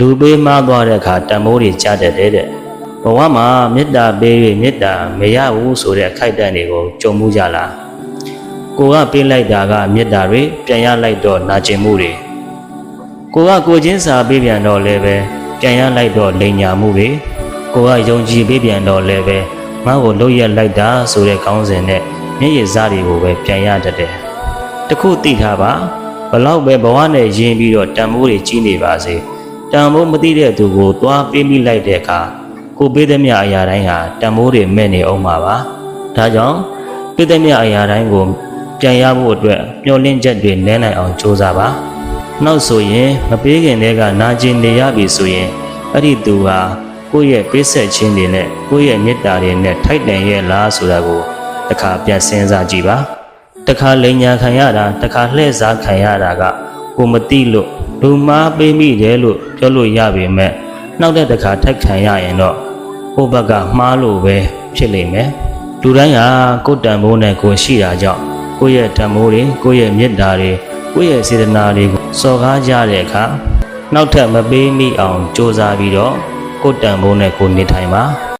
လူပေးမှားသွားတဲ့အခါတန်မိုးတွေကြားတတ်တယ်တဲ့ဘဝမှာမေတ္တာပေး၍မေတ္တာမရဘူးဆိုတဲ့အခိုက်အတန့်တွေကိုကြုံမှုကြလားကိုကပေးလိုက်တာကမေတ္တာတွေပြန်ရလိုက်တော့နာကျင်မှုတွေကိုကကိုချင်းစာပေးပြန်တော့လည်းပဲပြန်ရလိုက်တော့လိန်ညာမှုတွေကိုကယုံကြည်ပေးပြန်တော့လည်းပဲငါ့ကိုလှုပ်ရက်လိုက်တာဆိုတဲ့ခေါင်းစဉ်နဲ့မျက်ရည်စားတွေကိုပဲပြန်ရတတ်တယ်တခုသိထားပါဘလောက်ပဲဘဝနဲ့ယဉ်ပြီးတော့တန်မိုးတွေကြီးနေပါစေ တန်မိုးမသိတဲ့သူကိုသွားပေးမိလိုက်တဲ့အခါကိုပေးသည်မြအရာတိုင်းဟာတန်မိုးတွေမဲ့နေအောင်ပါပါဒါကြောင့်ပေးသည်မြအရာတိုင်းကိုပြန်ရဖို့အတွက်မျှော်လင့်ချက်တွေနည်းနိုင်အောင်ကြိုးစားပါနောက်ဆိုရင်မပေးခင်တည်းကနာကျင်နေရပြီဆိုရင်အဲ့ဒီသူဟာကိုယ့်ရဲ့ပေးဆက်ခြင်းတွေနဲ့ကိုယ့်ရဲ့မေတ္တာတွေနဲ့ထိုက်တန်ရဲ့လားဆိုတာကိုတစ်ခါပြန်စဉ်းစားကြည့်ပါတစ်ခါလိန်ညာခံရတာတစ်ခါလှည့်စားခံရတာကကိုမသိလို့ လူမားပေးမိတယ်လို့ပြောလို့ရပေမဲ့နောက်တဲ့တစ်ခါထက်ခံရရင်တော့ဟိုဘက်ကမှားလို့ပဲဖြစ်လိမ့်မယ်လူတိုင်းဟာကိုယ်တန်ဖိုးနဲ့ကိုယ်ရှိတာကြောင့်ကိုယ့်ရဲ့တန်ဖိုးတွေကိုယ့်ရဲ့မေတ္တာတွေကိုယ့်ရဲ့စေတနာတွေကိုစော်ကားကြတဲ့အခါနောက်ထပ်မပေးမိအောင်စ조사ပြီးတော့ကိုယ်တန်ဖိုးနဲ့ကိုယ်နေထိုင်ပါ